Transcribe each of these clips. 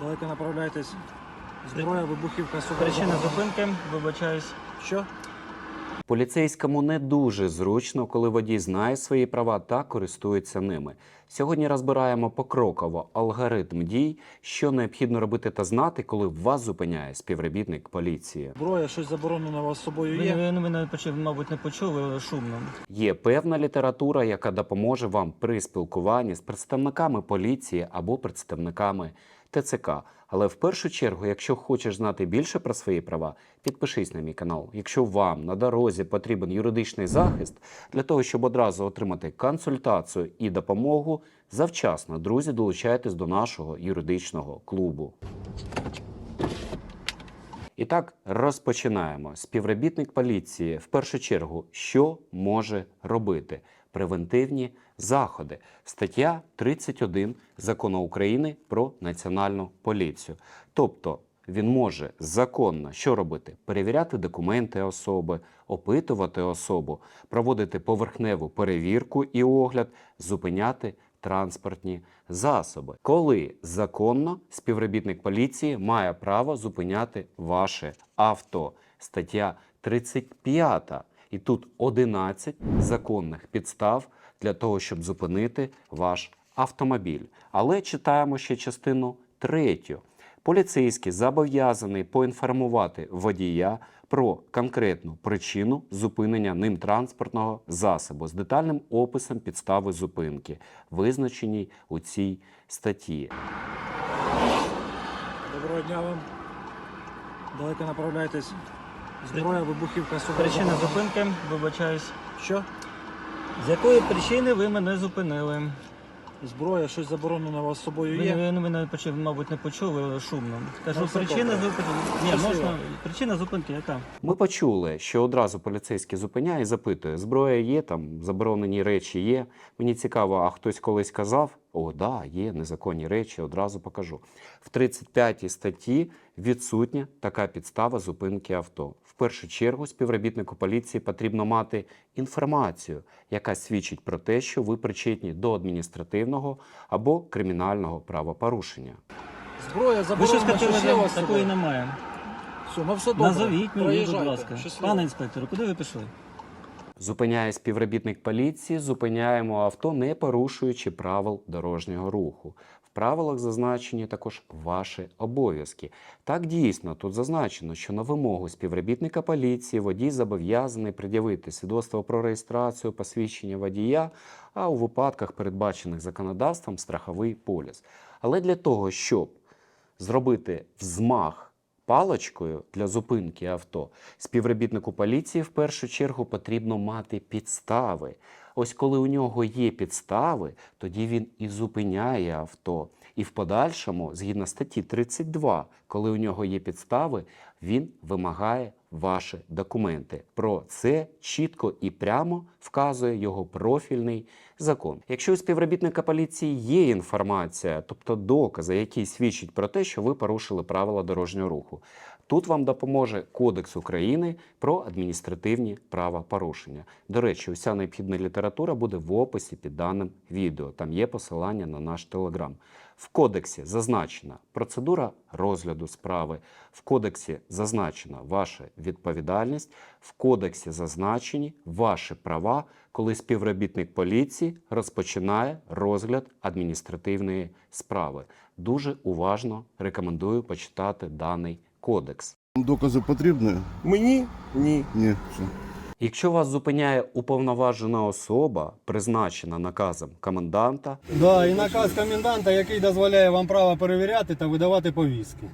Далеко направляйтесь. Зброя, вибухівка, сука. Причина зупинки, вибачаюсь. Що? Поліцейському не дуже зручно, коли водій знає свої права та користується ними. Сьогодні розбираємо покроково алгоритм дій, що необхідно робити та знати, коли вас зупиняє співробітник поліції. Зброя, щось заборонено вас з собою Ви, є? ви, ви мене почув, мабуть, не почули але шумно. Є певна література, яка допоможе вам при спілкуванні з представниками поліції або представниками ТЦК. Але в першу чергу, якщо хочеш знати більше про свої права, підпишись на мій канал. Якщо вам на дорозі потрібен юридичний захист для того, щоб одразу отримати консультацію і допомогу, завчасно, друзі, долучайтесь до нашого юридичного клубу. І так розпочинаємо. Співробітник поліції в першу чергу, що може робити? Превентивні заходи. Стаття 31 закону України про національну поліцію. Тобто він може законно що робити? Перевіряти документи особи, опитувати особу, проводити поверхневу перевірку і огляд, зупиняти транспортні засоби. Коли законно співробітник поліції має право зупиняти ваше авто. Стаття 35. І тут 11 законних підстав для того, щоб зупинити ваш автомобіль. Але читаємо ще частину третю. Поліцейський зобов'язаний поінформувати водія про конкретну причину зупинення ним транспортного засобу з детальним описом підстави зупинки, визначеній у цій статті. Доброго дня вам. Далеко направляйтесь. Зброя, вибухівка, сука. Причина зупинки, вибачаюсь. Що? З якої причини ви мене зупинили? Зброя, щось заборонено у вас з собою Ви, є? ви мене почув, мабуть, не почули але шумно. Кажу, Ну, все причина добре. зупинки. Ні, Щасливо. можна. Причина зупинки яка? Ми почули, що одразу поліцейський зупиняє і запитує: зброя є, там заборонені речі є. Мені цікаво, а хтось колись казав: о, да, є незаконні речі, одразу покажу. В 35 статті відсутня така підстава зупинки авто. В першу чергу співробітнику поліції потрібно мати інформацію, яка свідчить про те, що ви причетні до адміністративного або кримінального правопорушення. Зброя Ви заборонена, щось хотіли, вас такої немає. Все, ну все добре. Назовіть мені, будь Проїжджайте. ласка. Щасливо. Пане інспектору, куди ви пішли? Зупиняє співробітник поліції, зупиняємо авто, не порушуючи правил дорожнього руху. В правилах зазначені також ваші обов'язки. Так дійсно тут зазначено, що на вимогу співробітника поліції водій зобов'язаний пред'явити свідоцтво про реєстрацію посвідчення водія, а у випадках, передбачених законодавством, страховий поліс. Але для того, щоб зробити взмах паличкою для зупинки авто, співробітнику поліції в першу чергу потрібно мати підстави. Ось коли у нього є підстави, тоді він і зупиняє авто. І в подальшому, згідно статті 32, коли у нього є підстави, він вимагає ваші документи. Про це чітко і прямо вказує його профільний закон. Якщо у співробітника поліції є інформація, тобто докази, які свідчать про те, що ви порушили правила дорожнього руху, тут вам допоможе Кодекс України про адміністративні правопорушення. До речі, уся необхідна література буде в описі під даним відео. Там є посилання на наш телеграм. В кодексі зазначена процедура розгляду справи, в кодексі зазначена ваша відповідальність, в кодексі зазначені ваші права, коли співробітник поліції розпочинає розгляд адміністративної справи. Дуже уважно рекомендую почитати даний кодекс. Докази потрібні? Мені ні. Ні. Все. Якщо вас зупиняє уповноважена особа, призначена наказом коменданта, Да, і наказ коменданта, який дозволяє вам право перевіряти та видавати повістки.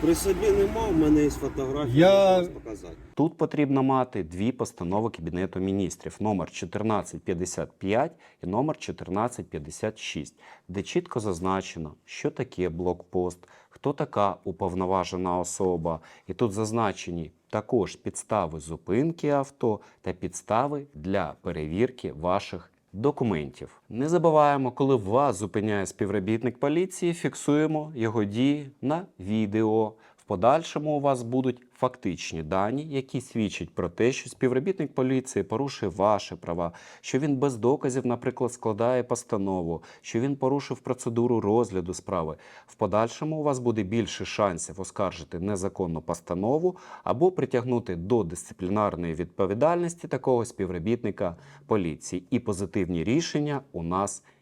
При собі нема, в мене є фотографія, Я- можу показати. Тут потрібно мати дві постанови Кабінету міністрів: номер 1455 і номер 1456, де чітко зазначено, що таке блокпост, хто така уповноважена особа. І тут зазначені також підстави зупинки авто та підстави для перевірки ваших. Документів не забуваємо, коли вас зупиняє співробітник поліції, фіксуємо його дії на відео. Подальшому у вас будуть фактичні дані, які свідчать про те, що співробітник поліції порушує ваші права, що він без доказів, наприклад, складає постанову, що він порушив процедуру розгляду справи. В подальшому у вас буде більше шансів оскаржити незаконну постанову або притягнути до дисциплінарної відповідальності такого співробітника поліції. І позитивні рішення у нас є.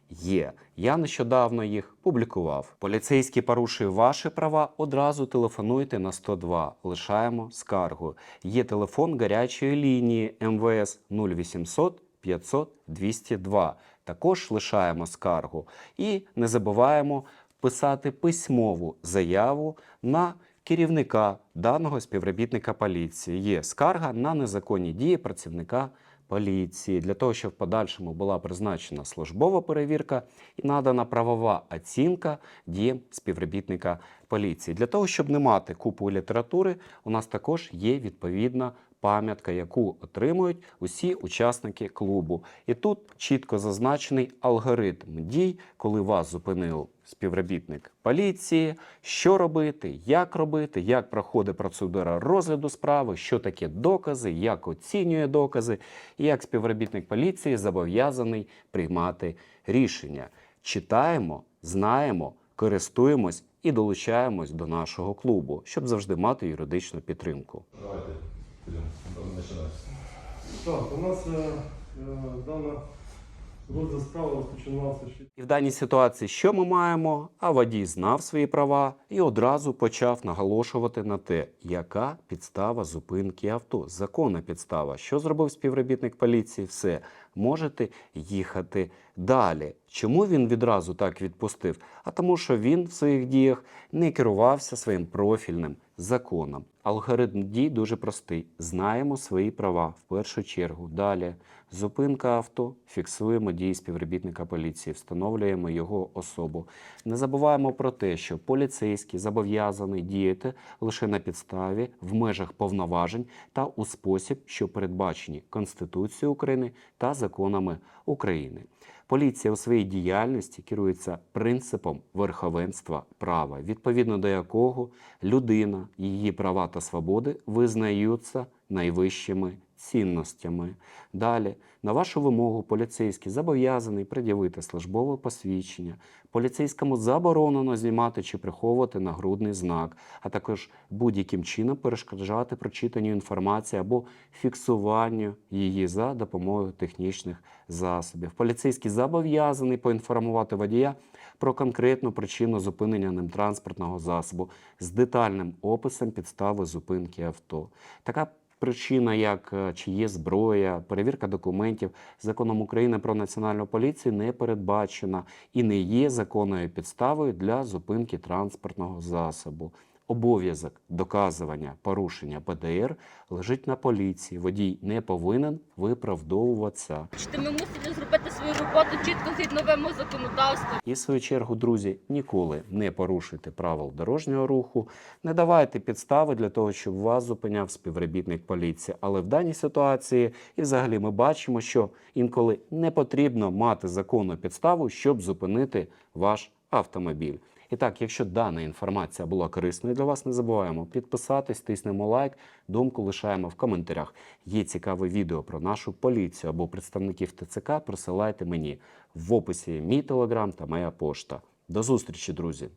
Я нещодавно їх публікував. Поліцейський порушує ваші права. Одразу телефонуйте на 102. Лишаємо скаргу. Є телефон гарячої лінії МВС 0800 500 202. Також лишаємо скаргу. І не забуваємо писати письмову заяву на керівника даного співробітника поліції. Є скарга на незаконні дії працівника для того, щоб в подальшому була призначена службова перевірка і надана правова оцінка діям співробітника поліції. Для того, щоб не мати купу літератури, у нас також є відповідна пам'ятка, яку отримують усі учасники клубу. І тут чітко зазначений алгоритм дій, коли вас зупинив співробітник поліції, що робити, як робити, як проходить процедура розгляду справи, що таке докази, як оцінює докази, і як співробітник поліції зобов'язаний приймати рішення. Читаємо, знаємо, користуємось і долучаємось до нашого клубу, щоб завжди мати юридичну підтримку. Давайте будемо починати. Так, у нас е, е, дана розгляд справи розпочинався ще І в даній ситуації що ми маємо? А водій знав свої права і одразу почав наголошувати на те, яка підстава зупинки авто. Законна підстава. Що зробив співробітник поліції? Все, можете їхати далі. Чому він відразу так відпустив? А тому, що він в своїх діях не керувався своїм профільним законом. Алгоритм дій дуже простий. Знаємо свої права в першу чергу. Далі зупинка авто, фіксуємо дії співробітника поліції, встановлюємо його особу. Не забуваємо про те, що поліцейський зобов'язаний діяти лише на підставі в межах повноважень та у спосіб, що передбачені Конституцією України та законами України. Поліція у своїй діяльності керується принципом верховенства права, відповідно до якого людина, її права та свободи визнаються найвищими цінностями. Далі, на вашу вимогу, поліцейський зобов'язаний пред'явити службове посвідчення. Поліцейському заборонено знімати чи приховувати нагрудний знак, а також будь-яким чином перешкоджати прочитанню інформації або фіксуванню її за допомогою технічних засобів. Поліцейський зобов'язаний поінформувати водія про конкретну причину зупинення ним транспортного засобу з детальним описом підстави зупинки авто. Така причина, як е, чи є зброя, перевірка документів законом України про національну поліцію не передбачена і не є законною підставою для зупинки транспортного засобу. Обов'язок доказування порушення ПДР лежить на поліції. Водій не повинен виправдовуватися. Чи ми мусимо зробити роботу чітко згідно вимог законодавства? І в свою чергу, друзі, ніколи не порушуйте правил дорожнього руху, не давайте підстави для того, щоб вас зупиняв співробітник поліції. Але в даній ситуації, і взагалі, ми бачимо, що інколи не потрібно мати законну підставу, щоб зупинити ваш автомобіль. І так, якщо дана інформація була корисною для вас, не забуваємо підписатись, тиснемо лайк, думку лишаємо в коментарях. Є цікаве відео про нашу поліцію або представників ТЦК. Присилайте мені в описі мій телеграм та моя пошта. До зустрічі, друзі!